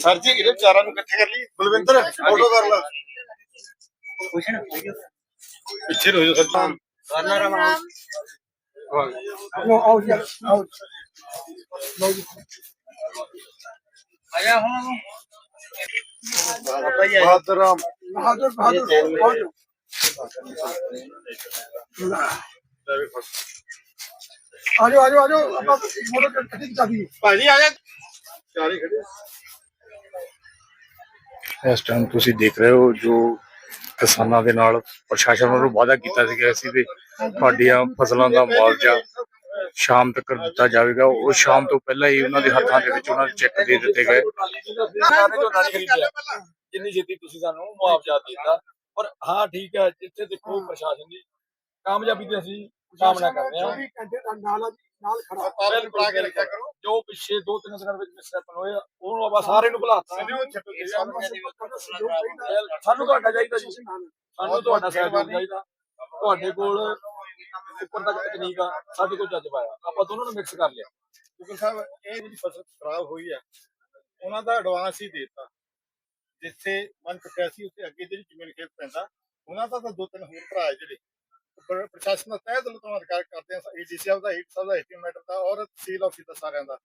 Sir ਜੀ ਇਹਦੇ ਚਾਰਾਂ ਨੂੰ ਇਕੱਠੇ ਕਰ ਲਈ। ਬਲਵਿੰਦਰ ਫੋਟੋ ਕਰ ਲਾ। ਪਿੱਛੇ ਰਹੋ ਸਰ ਲੋ ਆਓ ਜੀ। ਆਓ ਬਹਾਦਰ ਰਾਮ। ਬਹਾਦਰ ਬਹਾਦਰ। ਬਹਾਦਰ ਆਜੋ ਆਜੋ ਆਜੋ ਆਪਾਂ ਮੋਟਰ ਕੱਟੀ ਚਾਬੀ। ਭਾਜੀ ਆ ਜਾ। ਚਾਰੇ ਖੜੇ। ਇਸ ਟਾਈਮ ਤੁਸੀਂ ਦੇਖ ਰਹੇ ਹੋ ਜੋ ਕਿਸਾਨਾਂ ਦੇ ਨਾਲ ਪ੍ਰਸ਼ਾਸਨ ਵੱਲੋਂ ਵਾਅਦਾ ਕੀਤਾ ਸੀ ਕਿ ਅਸੀਂ ਤੇ ਤੁਹਾਡੀਆਂ ਫਸਲਾਂ ਦਾ ਮੁਆਵਜ਼ਾ ਸ਼ਾਮ ਤੱਕ ਦਿੱਤਾ ਜਾਵੇਗਾ। ਉਹ ਸ਼ਾਮ ਤੋਂ ਪਹਿਲਾਂ ਹੀ ਉਹਨਾਂ ਦੇ ਹੱਥਾਂ ਦੇ ਵਿੱਚ ਉਹਨਾਂ ਦੇ ਚੈੱਕ ਦੇ ਦਿੱਤੇ ਗਏ। ਜਿੰਨੀ ਛੇਤੀ ਤੁਸੀਂ ਸਾਨੂੰ ਮੁਆਵਜ਼ਾ ਦੇ ਦਿੱਤਾ। ਪਰ ਹਾਂ ਠੀਕ ਹੈ ਜਿੱਥੇ ਦੇਖੋ ਪ੍ਰਸ਼ਾਸਨ ਦੀ ਕਾਮਯਾਬੀ ਦੀ ਅਸੀਂ ਕਾਮਨਾ ਕਰਦੇ ਹਾਂ 24 ਘੰਟੇ ਦਾ ਨਾਲ ਆ ਜੀ, ਨਾਲ ਖੜਾ ਤਾਰੇ ਨੂੰ ਬਣਾ ਕੇ ਰੱਖਿਆ ਕਰੋ। ਜੋ ਪਿੱਛੇ ਦੋ ਤਿੰਨ ਦਿਨਾਂ ਵਿੱਚ ਮਿਸਟੇਕ ਹੋਏ ਆ, ਉਹਨੂੰ ਆਪਾਂ ਸਾਰੇ ਨੂੰ ਭੁਲਾਤਾ। ਇਹਨੂੰ ਛੱਡੋ ਜੀ, ਸਾਨੂੰ ਤੁਹਾਡਾ ਸਹਿਯੋਗ ਚਾਹੀਦਾ। ਸਾਨੂੰ ਤੁਹਾਡਾ ਚਾਹੀਦਾ ਜੀ। ਸਾਨੂੰ ਤੁਹਾਡਾ ਸਹਿਯੋਗ ਚਾਹੀਦਾ। ਤੁਹਾਡੇ ਕੋਲ ਉੱਪਰ ਤੱਕ ਤਕਨੀਕ ਆ ਸਾਡੇ ਕੋਲ ਜੱਜ ਪਾਇਆ। ਆਪਾਂ ਦੋਨਾਂ ਨੂੰ ਮਿਕਸ ਕਰ ਲਿਆ। ਕਿਉਂਕਿ ਸਾਹਿਬ ਇਹ ਜਿਹੜੀ ਫਸਲ ਖਰਾਬ ਹੋਈ ਹੈ ਉਹਨਾਂ ਦਾ ਐਡਵਾਂਸ ਹੀ ਦੇਤਾ। ਜਿੱਥੇ ਮਨ ਚੁੱਕਿਆ ਸੀ ਉੱਥੇ ਅੱਗੇ ਜਿਹੜੀ ਜ਼ਮੀਨ ਖੇਤ ਪੈਂਦਾ ਉਹਨਾਂ ਦਾ ਤਾਂ ਦੋ ਤਿੰਨ ਹੋਰ ਭਰਾ ਹੈ ਜਿਹੜੇ ਪ੍ਰਸ਼ਾਸਨ ਦਾ ਤਹਿ ਦਿਲੋਂ ਧੰਨਵਾਦ ਕਰਦੇ ਆ ਏਡੀਸੀ ਸਾਹਿਬ ਦਾ ਹੀਟ ਸਾਹਿਬ ਦਾ ਐਸਟੀਮੇਟਰ ਦਾ ਔਰ ਤਹਿਸੀਲ ਆਫਿਸ ਦਾ ਸਾਰਿਆਂ ਦਾ।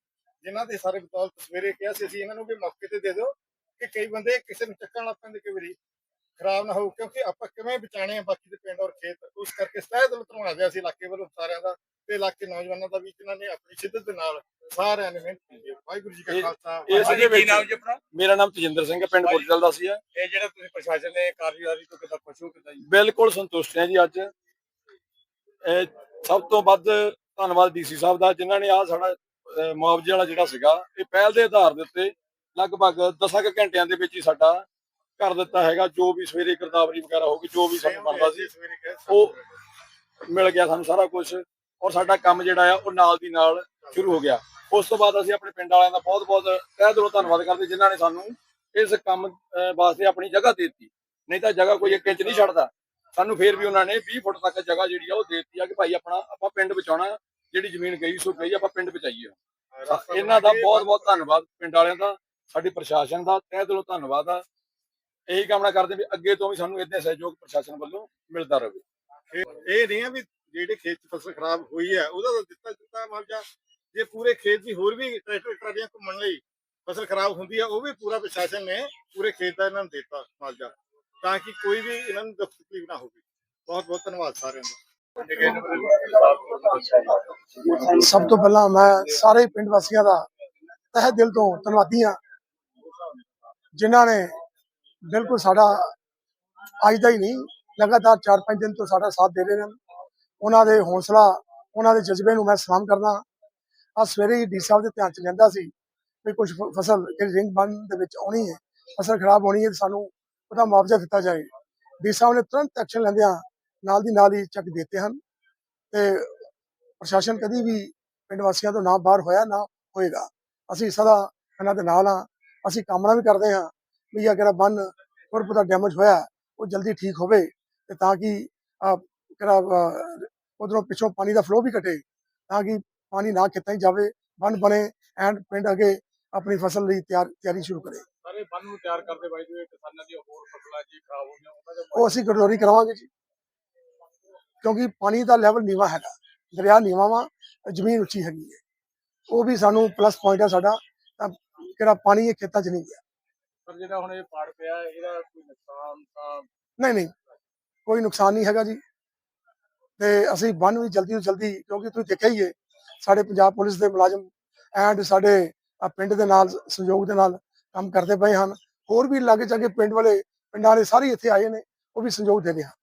ਜਿਨ੍ਹਾਂ ਦੇ ਸਾਰੇ ਬਤੌਲ ਸਵੇਰੇ ਕਿਹਾ ਸੀ ਅਸੀਂ ਇਹਨਾਂ ਨੂੰ ਵੀ ਮੌਕੇ ਤੇ ਦੇ ਦਿਓ ਕਿ ਕਈ ਬੰਦੇ ਕਿਸੇ ਨੂੰ ਚੱਕਣ ਲੱਗ ਪੈਂਦੇ ਕਈ ਵਾਰੀ ਖਰਾਬ ਨਾ ਹੋ ਕਿਉਂਕਿ ਆਪਾਂ ਕਿਵੇਂ ਬਚਾਣੇ ਆ ਬਾਕੀ ਦੇ ਪਿੰਡ ਔਰ ਖੇਤ ਉਸ ਕਰਕੇ ਤਹਿ ਦਿਲੋਂ ਧੰਨਵਾਦ ਹੈ ਅਸੀਂ ਇਲਾਕੇ ਵੱਲੋਂ ਸਾਰਿਆਂ ਦਾ ਤੇ ਇਲਾਕੇ ਨੌਜਵਾਨਾਂ ਦਾ ਵੀ ਜਿਨ੍ਹਾਂ ਨੇ ਆਪਣੀ ਸ਼ਿੱਦਤ ਦੇ ਨਾਲ ਸਾਰਿਆਂ ਨੇ ਮਿਹਨਤ ਕੀਤੀ ਹੈ। ਵਾਹਿਗੁਰੂ ਜੀ ਕਾ ਖਾਲਸਾ ਇਸ ਦੇ ਜੀ ਕੀ ਵਿੱਚ ਮੇਰਾ ਨਾਮ ਤਜਿੰਦਰ ਸਿੰਘ ਹੈ ਪਿੰਡ ਬੁਰਜਲ ਦਾ ਸੀ। ਇਹ ਜਿਹੜਾ ਤੁਸੀਂ ਪ੍ਰਸ਼ਾਸਨ ਨੇ ਕਾਰਜਕਾਰੀ ਤੋਂ ਕਿਦਾਂ ਖੁਸ਼ ਹੋ ਕਿਦਾਂ ਜੀ? ਬਿਲਕੁਲ ਸੰਤੁਸ਼ਟ ਹਾਂ ਜੀ ਅੱਜ। ਸਭ ਤੋਂ ਵੱਧ ਧੰਨਵਾਦ ਡੀਸੀ ਸਾਹਿਬ ਦਾ, ਜਿਨ੍ਹਾਂ ਨੇ ਆ ਸਾਡਾ ਮੁਆਵਜ਼ੇ ਵਾਲਾ ਜਿਹੜਾ ਸੀਗਾ, ਇਹ ਪਹਿਲ ਦੇ ਆਧਾਰ ਦੇ ਉੱਤੇ ਲਗਭਗ 10 ਕੁ ਘੰਟਿਆਂ ਦੇ ਵਿੱਚ ਹੀ ਸਾਡਾ ਕਰ ਦਿੱਤਾ ਹੈਗਾ। ਜੋ ਵੀ ਸਵੇਰੇ ਗਿਰਦਾਵਰੀ ਵਗੈਰਾ ਹੋਗੀ ਜੋ ਵੀ ਸਾਨੂੰ ਬਣਦਾ ਸੀ, ਉਹ ਮਿਲ ਗਿਆ ਸਾਨੂੰ ਸਾਰਾ ਕੁਝ ਔਰ ਸਾਡਾ ਕੰਮ ਜਿਹੜਾ ਆ, ਉਹ ਨਾਲ ਦੀ ਨਾਲ ਸ਼ੁਰੂ ਹੋ ਗਿਆ। ਉਸ ਤੋਂ ਬਾਅਦ ਅਸੀਂ ਆਪਣੇ ਪਿੰਡ ਵਾਲਿਆਂ ਦਾ ਬਹੁਤ ਬਹੁਤ ਤਹਿ ਦਿਲੋਂ ਧੰਨਵਾਦ ਕਰਦੇ, ਜਿਨ੍ਹਾਂ ਨੇ ਸਾਨੂੰ ਇਸ ਕੰਮ ਵਾਸਤੇ ਆਪਣੀ ਜਗ੍ਹਾ ਦੇ ਦਿੱਤੀ। ਨਹੀਂ ਤਾਂ ਜਗ੍ਹਾ ਕੋਈ ਇੱਕ ਇੰਚ ਨਹੀਂ ਛੱਡਦਾ। ਸਾਨੂੰ ਫੇਰ ਵੀ ਉਹਨਾਂ ਨੇ 20 ਫੁੱਟ ਤੱਕ ਜਗ੍ਹਾ ਜਿਹੜੀ ਆ ਉਹ ਦੇ ਦਿੱਤੀ ਆ ਕਿ ਭਾਈ ਆਪਣਾ ਆਪਾਂ ਪਿੰਡ ਬਚਾਉਣਾ ਜਿਹੜੀ ਜ਼ਮੀਨ ਗਈ ਸੋ ਗਈ ਆਪਾਂ ਪਿੰਡ ਬਚਾਈਏ। ਇਹਨਾਂ ਦਾ ਬਹੁਤ ਬਹੁਤ ਧੰਨਵਾਦ ਪਿੰਡ ਵਾਲਿਆਂ ਦਾ ਸਾਡੀ ਪ੍ਰਸ਼ਾਸਨ ਦਾ ਤਹਿ ਦਿਲੋਂ ਧੰਨਵਾਦ ਆ। ਇਹੀ ਕਾਮਨਾ ਕਰਦੇ ਵੀ ਅੱਗੇ ਤੋਂ ਵੀ ਸਾਨੂੰ ਇਦਾਂ ਸਹਿਯੋਗ ਪ੍ਰਸ਼ਾਸਨ ਵੱਲੋਂ ਮਿਲਦਾ ਰਹੇ। ਇਹ ਨਹੀਂ ਆ ਵੀ ਜਿਹੜੇ ਖੇਤ 'ਚ ਫਸਲ ਖਰਾਬ ਹੋਈ ਹੈ ਉਹਦਾ ਤਾਂ ਦਿੱਤਾ ਦਿੱਤਾ ਮੁਆਵਜ਼ਾ। ਜੇ ਪੂਰੇ ਖੇਤ ਦੀ ਹੋਰ ਵੀ ਟਰੈਕਟਰ ਟਰਾਲੀਆਂ ਘੁੰਮਣ ਲਈ ਫਸਲ ਖਰਾਬ ਹੁੰਦੀ ਆ ਉਹ ਵੀ ਪੂਰਾ ਪ੍ਰਸ਼ਾਸਨ ਨੇ ਪੂਰੇ ਖੇਤ ਦਾ ਇਹਨਾਂ ਨੂੰ ਦਿੱਤਾ ਮੁਆਵਜ਼ਾ। ਤਾਂ ਕਿ ਕੋਈ ਵੀ ਇਹਨਾਂ ਨੂੰ ਦੁੱਖ ਤਕਲੀਫ ਨਾ ਹੋਵੇ। ਬਹੁਤ ਬਹੁਤ ਧੰਨਵਾਦ ਸਾਰਿਆਂ ਦਾ। ਸਭ ਤੋਂ ਪਹਿਲਾਂ ਮੈਂ ਸਾਰੇ ਪਿੰਡ ਵਾਸੀਆਂ ਦਾ ਤਹਿ ਦਿਲ ਤੋਂ ਧੰਨਵਾਦੀ ਹਾਂ, ਜਿਨ੍ਹਾਂ ਨੇ ਬਿਲਕੁਲ ਸਾਡਾ ਅੱਜ ਦਾ ਹੀ ਨਹੀਂ, ਲਗਾਤਾਰ 4-5 ਦਿਨ ਤੋਂ ਸਾਡਾ ਸਾਥ ਦੇ ਰਹੇ ਨੇ। ਉਹਨਾਂ ਦੇ ਹੌਸਲਾ, ਉਹਨਾਂ ਦੇ ਜਜ਼ਬੇ ਨੂੰ ਮੈਂ ਸਲਾਮ ਕਰਦਾ ਆ ਸਵੇਰੇ ਹੀ ਡੀ ਸਾਹਿਬ ਦੇ ਧਿਆਨ ਚ ਲੈਂਦਾ ਸੀ ਵੀ ਕੁਝ ਫਸਲ ਜਿਹੜੀ ਰਿੰਗ ਬੰਦ ਦੇ ਵਿੱਚ ਆਉਣੀ ਹੈ, ਫਸਲ ਖਰਾਬ ਹੋਣੀ ਹੈ ਸਾਨੂੰ ਉਹਦਾ ਮੁਆਵਜ਼ਾ ਦਿੱਤਾ ਜਾਏ। ਡੀ ਸਾਹਿਬ ਨੇ ਤੁਰੰਤ ਐਕਸ਼ਨ ਲੈਂਦਿਆਂ ਨਾਲ ਦੀ ਨਾਲ ਹੀ ਚੱਕ ਦਿੱਤੇ ਹਨ ਤੇ ਪ੍ਰਸ਼ਾਸਨ ਕਦੀ ਵੀ ਪਿੰਡ ਵਾਸੀਆਂ ਤੋਂ ਨਾ ਬਾਹਰ ਹੋਇਆ, ਨਾ ਹੋਏਗਾ। ਅਸੀਂ ਸਦਾ ਇਹਨਾਂ ਦੇ ਨਾਲ ਆ ਅਸੀਂ ਕਾਮਨਾ ਵੀ ਕਰਦੇ ਹਾਂ ਵੀ ਅਗਰ ਬੰਨ ਹੋਰ ਬਹੁਤਾ ਡੈਮੇਜ ਹੋਇਆ, ਉਹ ਜਲਦੀ ਠੀਕ ਹੋਵੇ ਤੇ ਤਾਂ ਕਿ ਕਿਹੜਾ ਉਧਰੋਂ ਪਿੱਛੋਂ ਪਾਣੀ ਦਾ ਫਲੋ ਵੀ ਘਟੇ, ਤਾਂ ਕਿ ਪਾਣੀ ਨਾ ਖੇਤਾਂ 'ਚ ਜਾਵੇ, ਬੰਨ ਬਣੇ ਐਂਡ ਪਿੰਡ ਅੱਗੇ ਆਪਣੀ ਫਸਲ ਲਈ ਤਿਆਰ, ਤਿਆਰੀ ਸ਼ੁਰੂ ਕਰੇ। ਸਾਰੇ ਬੰਨ ਨੂੰ ਤਿਆਰ ਕਰਦੇ ਬਾਈ ਜੋ ਕਿਸਾਨਾਂ ਦੀਆਂ ਹੋਰ ਫਸਲਾਂ ਜੀ ਖਰਾਬ ਹੋਈਆਂ ਉਹਨਾਂ ਦੇ ਉਹ ਅਸੀਂ ਗਰਦੋਰੀ ਕਰਾਵਾਂਗੇ ਜੀ। ਕਿਉਂਕਿ ਪਾਣੀ ਦਾ ਲੈਵਲ ਨੀਵਾ ਹੈਗਾ ਦਰਿਆ ਨੀਵਾ ਵਾ ਜ਼ਮੀਨ ਉੱਚੀ ਹੈਗੀ ਹੈ। ਉਹ ਵੀ ਸਾਨੂੰ ਪਲੱਸ ਪੁਆਇੰਟ ਹੈ ਸਾਡਾ ਤਾਂ ਕਿਹੜਾ ਪਾਣੀ ਇਹ ਖੇਤਾਂ 'ਚ ਨਹੀਂ ਗਿਆ। ਪਰ ਜਿਹੜਾ ਹੁਣ ਇਹ ਪਾੜ ਪਿਆ ਇਹਦਾ ਕੋਈ ਨੁਕਸਾਨ ਤਾਂ ਨਹੀਂ ਨਹੀਂ ਕੋਈ ਨੁਕਸਾਨ ਨਹੀਂ ਹੈਗਾ ਜੀ। ਤੇ ਅਸੀਂ ਬੰਨ ਵੀ ਜਲਦੀ ਤੋਂ ਜਲਦੀ ਕਿਉਂਕਿ ਤੁਸੀਂ ਦੇਖਿਆ ਹੀ ਹੈ ਸਾਡੇ ਪੰਜਾਬ ਪੁਲਿਸ ਦੇ ਮੁਲਾਜ਼ਮ ਐਂਡ ਸਾਡੇ ਪਿੰਡ ਦੇ ਨਾਲ ਸਹਿਯੋਗ ਦੇ ਨਾਲ ਕੰਮ ਕਰਦੇ ਪਏ ਹਨ। ਹੋਰ ਵੀ ਲਾਗੇ ਚਾਗੇ ਪਿੰਡ ਵਾਲੇ, ਪਿੰਡਾਂ ਵਾਲੇ ਸਾਰੇ ਇੱਥੇ ਆਏ ਨੇ, ਉਹ ਵੀ ਸੰਯੋਗ ਦੇ ਰਹੇ ਹਨ।